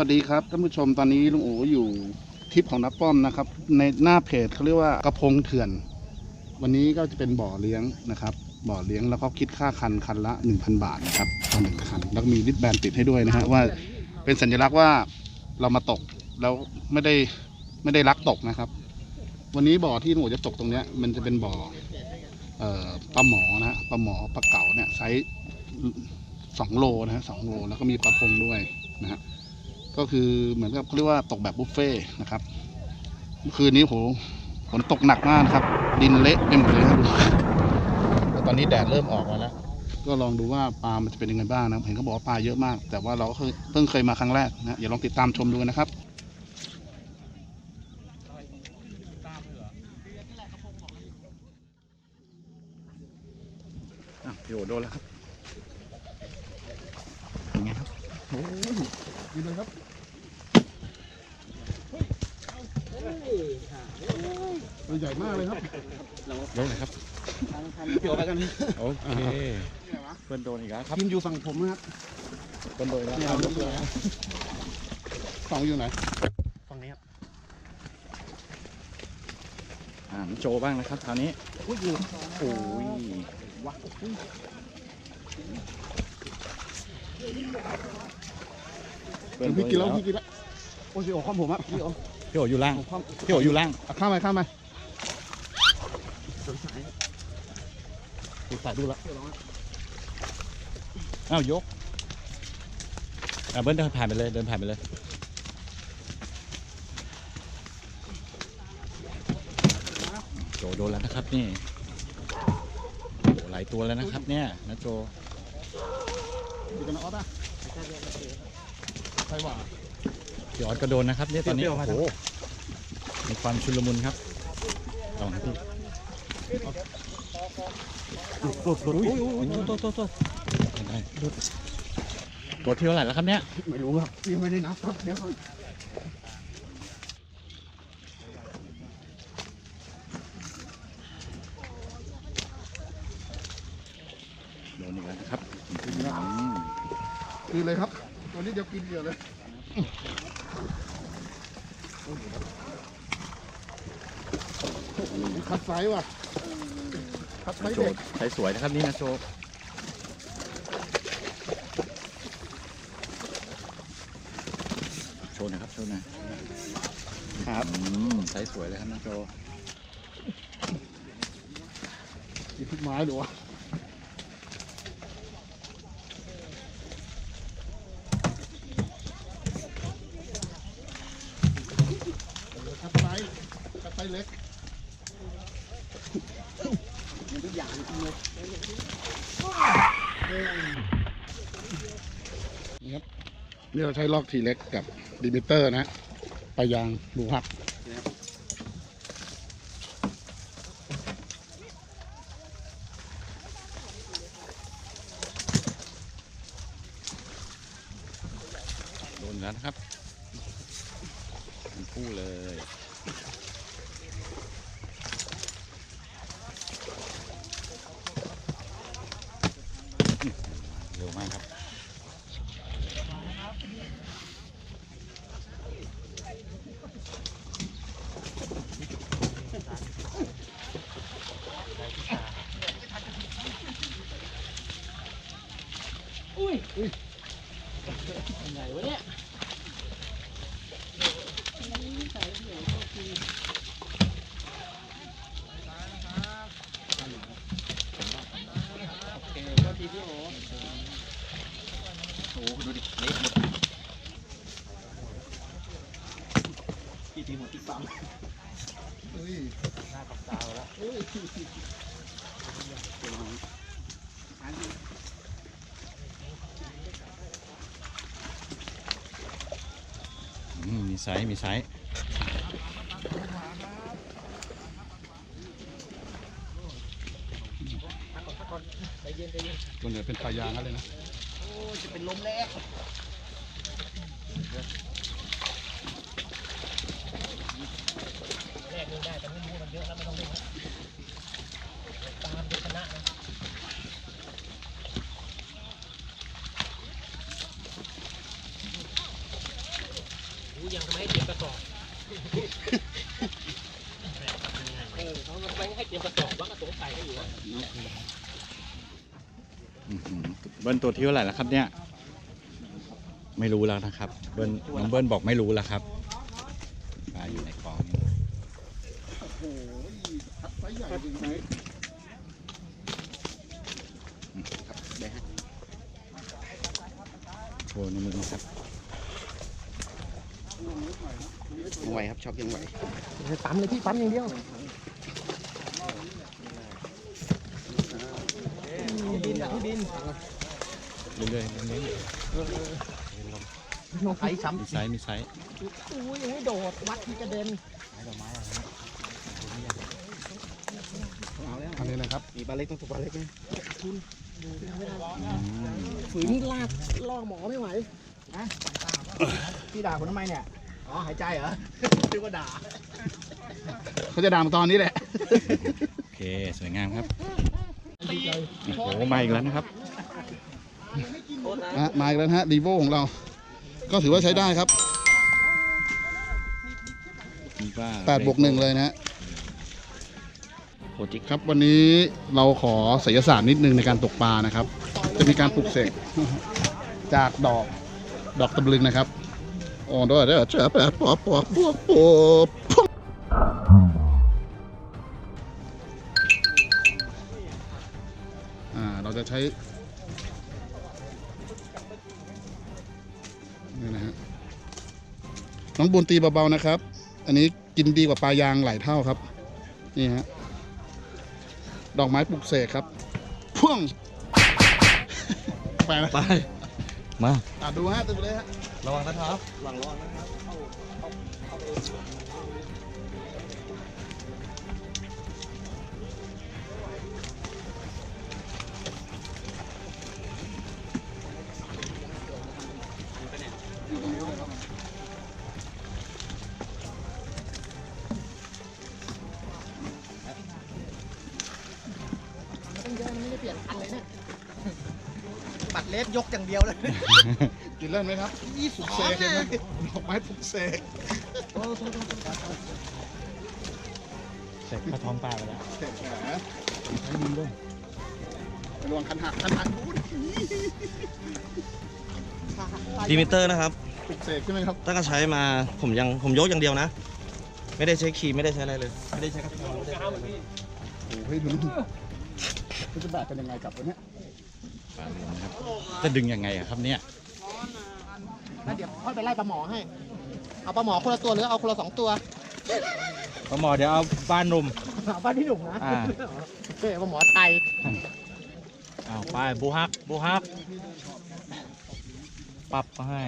สวัสดีครับท่านผู้ชมตอนนี้ลุงโออยู่ทริปของนักป้อมนะครับ ในหน้าเพจเขาเรียกว่ากระพงเถื่อน วันนี้ก็จะเป็นบ่อเลี้ยงนะครับ บ่อเลี้ยงแล้วก็คิดค่าคันคันละ 1,000 บาทนะครับต่อหนึ่งคัน แล้วมีริบแบนติดให้ด้วยนะฮะว่าเป็นสัญลักษณ์ว่าเรามาตกแล้วไม่ได้ไม่ได้ลักตกนะครับ วันนี้บ่อที่ลุงโอจะตกตรงเนี้ยมันจะเป็นบ่อเอ่อปลาหมอนะฮะปลาหมอปลาเก๋าเนี่ยไซส์สองโลนะฮะสองโลแล้วก็มีปลาพงด้วยนะฮะ ก็คือเหมือนกับเขาเรียกว่าตกแบบบุฟเฟ่ต์นะครับเมื่อคืนนี้โหฝนตกหนักมากครับ ดินเละไปหมดเลยครับแล้วตอนนี้แดดเริ่มออกมาแล้วก็ลองดูว่าปลามันจะเป็นยังไงบ้างนะเห็นเขาบอกว่าปลาเยอะมาก แต่ว่าเราก็เพิ่งเคยมาครั้งแรกนะอย่าลองติดตามชมดูนะครับอะพี่โอโดนแล้วครับเป็นไงครับโอ้ยดีเลยครับ ตัวใหญ่มากเลยครับลงเลยครับเกี่ยวไปกันโอเคเพื่อนโดนอีกแล้วครับทีมอยู่ฝั่งผมนะครับเพื่อนโดนอีกแล้วเนี่ยครับยกเลยนะสองอยู่ไหนฝั่งนี้ครับอ่าโจบ้างนะครับคราวนี้อุ้ยอยู่โอ้ยว้าอุ้ยเพื่อนโดพี่นกิอีนกแล้แล้ววพี่กินแล้วโอ้ยพี่โอ้ข้อมผมอะพี่โอ้ พี่โออยู่ล่างผมข้อมพี่โออยู่ล่างอะข้ามไปข้ามไปสงสัยดูสายดูแล้วอ้าวยกอ่าเบิ้ลเดินผ่านไปเลยเดินผ่านไปเลย โจโดนแล้วนะครับนี่โอ้หลายตัวแล้วนะครับเนี่ยนะโจอยู่กันนะออสอะใครว่า พี่ออสก็โดนนะครับเนี่ยตอนนี้โอ้โหมีความชุลมุนครับลองครับพี่หลุดหลุดอุ้ยอุ้ยตัวตัวตัวได้ตัวที่เท่าไหร่แล้วครับเนี่ยไม่รู้ครับยังไม่ได้นับครับเดี๋ยวก่อนโดนอีกแล้วนะครับอืมกินเลยครับ ตัวนี้เดี๋ยวกินเดียวเลย คัดไซส์ว่ะคัดไซส์โจเด็กใช้สวยนะครับนี่นะโจโชว์หนะครับโชว์หนะครับอืมใช้สวยเลยครับนะโจมีพริกไม้หรือวะคัดไซส์คัด ไซส์เล็กมันทุกอย่างจริงเลยนี่เราใช้ลอกทีเล็กกับดิมิเตอร์นะปลายางรูหักโดนแล้วนะครับทั้งคู่เลยเร็วมากครับ ไหนวะเนี่ยโอเคก็ทีพี่โอโอ้โหดูดิเละหมดพี่ทีหมดที่ปั๊มเฮ้ยหน้าปักตาแล้วเฮ้ยอืมมี ซส์มีไซส์ใจเย็นเนี่ยเป็นปลายางอะไรนะ โอ้จะเป็นลมแล้วแรกเล่นได้แต่ไม่รู้มันเยอะแล้วไม่ต้องเล่นนะตามเป็นชนะนะ รู้ยังทำไมให้เตรียมกระสอบเออเขาไม่ให้เตรียมกระสอบว่ากระสอบใส่ให้อยู่อะอื้อหือเบิ้ลตัวที่เท่าไหร่แล้วครับเนี่ย ไม่รู้แล้วนะครับ เบิ้ลน้องเบิ้ลบอกไม่รู้แล้วครับปลาอยู่ในกองนี่โอ้โหไซส์ใหญ่จริงไหมโชว์ในมือนะครับ ยังไหวครับช็อกยังไหวปั๊มเลยพี่ปั๊มอย่างเดียวบินอะพี่บินเรื่อยๆเน้นลงไฟซ้ๆมีไซส์มีไซส์ำอุ้ยยังไม่โดดวัดที่กระเด็นอันนี้นะครับมีปลาเล็กต้องถูกปลาเล็กไหมอืมฝืนลากล่อหมอไม่ไหวพี่ด่าผมทำไมเนี่ย อ๋อหายใจเหรอนึกว่าด่าเขาจะดามตอนนี้แหละ โอเค สวยงามครับ โอ้โห มาอีกแล้วนะครับนะฮะมาอีกแล้วนะฮะดีโวของเรา ก็ถือว่าใช้ได้ครับนี่ว่า8บวกหนึ่งเลยนะฮะโคจิกครับวันนี้เราขอศิลศาสตร์นิดนึงในการตกปลานะครับ จะมีการปลุกเสกจากดอกดอกตำลึงนะครับ อ๋อด้วยเด้อเจ้แปะปอบปอบปอบปอบอ่าเราจะใช้นี่นะฮะน้องบุญตีเบาๆนะครับ อันนี้กินดีกว่าปลายางหลายเท่าครับ นี่ฮะ ดอกไม้ปลุกเสกครับพ่วงไปนะไป มาอะดูฮะดูเลยฮะระวังนะครับหลังระวังนะครับต้องเยอะมันไม่ได้เปลี่ยนคันเลยเนี่ย ปัดเล็บยกอย่างเดียวเลยกินเล่นไหมครับยี่ปลุกเสกเห็นไหมดอกไม้ปลุกเสกเสร็จเข้าท้องปลาไปแล้วเสกแหมให้ยิงด้วยระวังคันหักคันหักดูดิดีมิเตอร์นะครับปลุกเสกใช่ไหมครับถ้าก็ใช้มาผมยังผมยกอย่างเดียวนะ ไม่ได้ใช้ครีมไม่ได้ใช้อะไรเลยไม่ได้ใช้กระเทียมไม่ได้ใช้อะไรเลยโอ้โหดูดิมันจะแบกกันยังไงกลับวันเนี้ย ปลาเหลืองนะครับ จะดึงยังไงอะครับเนี่ยแล้วเดี๋ยวค่อยไปไล่ปลาหมอให้ เอาปลาหมอคนละตัวหรือเอาคนละสองตัว ปลาหมอเดี๋ยวเอาบ้านนุ่ม เอาบ้านพี่หนุ่มนะอ่า เฮ้ยปลาหมอไทยอ้าวไปบูฮักบูฮัก ปรับมาให้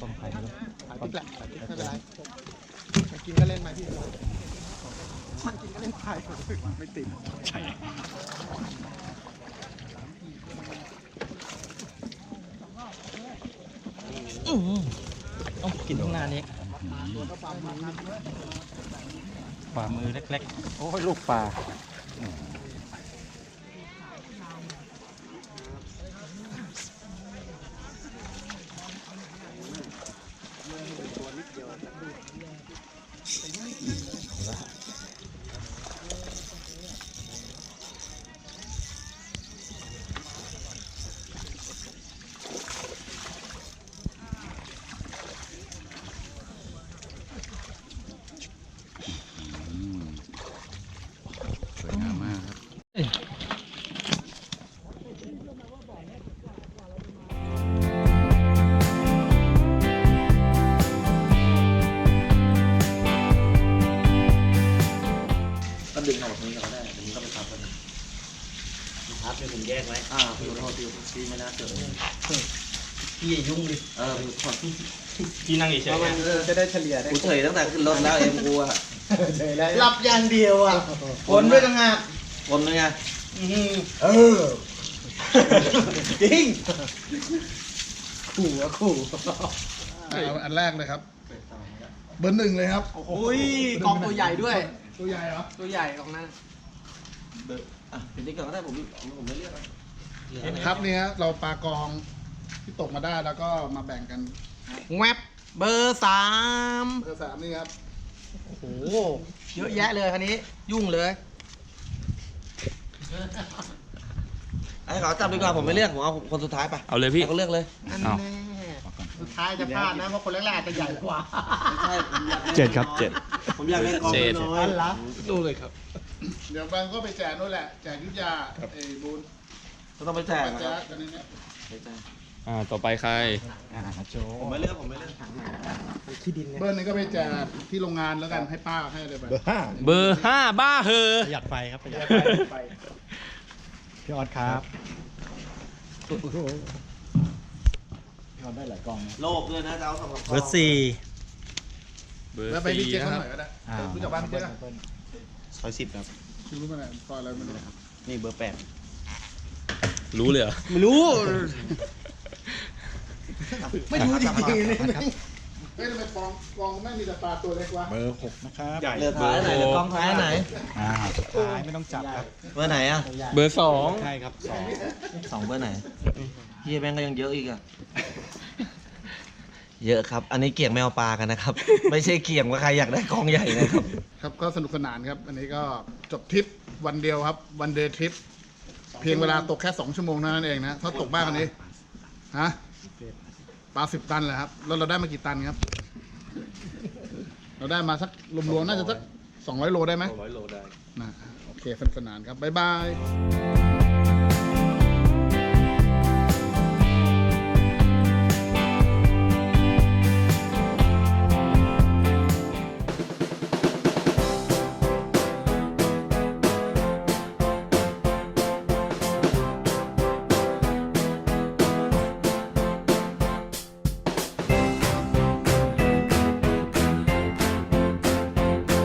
ต้มไข่ไม่รู้ ขายพริกแหละขายพริกไม่เป็นไรมากินก็เล่นมาพี่ มันกินก็เล่นไทยไม่ติดใช่ต้องกินข้างหน้านี้ฝ่ามือเล็กๆ โอ้ยลูกปลา แยกไว้อ่าพี่ขอโทษพี่พี่ไม่น่าเกิดพี่อย่ายุ่งดิเออพี่ขอพี่พี่นั่งเฉยๆจะได้เฉลี่ยได้กูเฉยตั้งแต่ขึ้นรถแล้วเอ็มกูอะหลับอย่างเดียวอะคนด้วยต่างหากวนเลยไงเออจริงขู่อะขู่เอาอันแรกเลยครับ เบอร์หนึ่งเลยครับอุ้ยกองตัวใหญ่ด้วย ตัวใหญ่เหรอตัวใหญ่ของนั้น อะเป็นติ๊กก่อนก็ได้ผมผมไม่เรียกอะครับนี่ฮะเราปลากองที่ตกมาได้แล้วก็มาแบ่งกันแวบเบอร์สามเบอร์สามนี่ครับโอ้โหเยอะแยะเลยคันนี้ ยุ่งเลยไอ้เขาจับดีกว่าผมไม่เลือกผมเอาคนสุดท้ายไปเอาเลยพี่เขาเลือกเลยอันเอาแน่สุดท้ายจะพลาดนะเพราะคนแรกๆอาจจะใหญ่กว่าเจ็ดครับเจ็ดผมอยากได้กองน้อยอันละดูเลยครับ เดี๋ยวบางก็ไปแจกนู่นแหละแจกยุทธยาไอ้บูนก็ต้องไปแจกแจนะกกันนี้เนี่ยอ่าต่อไปใครอ่าโจผมไม่เลือกผมไม่เลือกขี้ดินเนี่ยเบอร์หนึงก็ไปแจกที่โรงงานแล้วกันให้ป้าให้อะไรไปเบอร์ห้าเบอร์ห้าบ้าเหอประหยัดไฟครับประหยัดไปพี่ออสครับพี่ออสได้หลายกล่องนะโลกด้วยนะจะเอาสำหรับเบอร์สี่เบอร์แล้วไปที่สี่เจ๊กนะเขาคหรับน่อยก็ได้อ่ารู้จักบ้านพี่เจ๊กอะซอยสิบครับ ชื่อรู้ไหมเนี่ยซอยอะไรไม่รู้นี่เบอร์แปดรู้เลยเหรอไม่รู้ ไม่รู้จริงๆเลยเฮ้ยทำไมฟองฟองไม่มีแต่ปลาตัวเล็กวะเบอร์หกนะครับเหลือท้ายไหนเหลือกล้องท้ายไหนอ่าสุดท้ายไม่ต้องจับครับเบอร์ไหนอะเบอร์สองใช่ครับสองสองเบอร์ไหนเฮียแบงก์ก็ยังเยอะอีกอะ เยอะครับ อันนี้เกี่ยงไม่เอาปลากันนะครับ ไม่ใช่เกี่ยงว่าใครอยากได้กองใหญ่นะครับ ครับก็สนุกสนานครับ อันนี้ก็จบทริปวันเดียวครับ วันเดย์ทริป เพียงเวลาตกแค่สองชั่วโมงเท่านั้นเองนะ ถ้าตกมากกว่านี้ ฮะ ปลาสิบตันเลยครับ แล้วเราได้มากี่ตันครับ เราได้มาสักรวมๆน่าจะสักสองร้อยโลได้ไหมร้อยโลได้นะโอเคสนุกสนานครับ บ๊ายบาย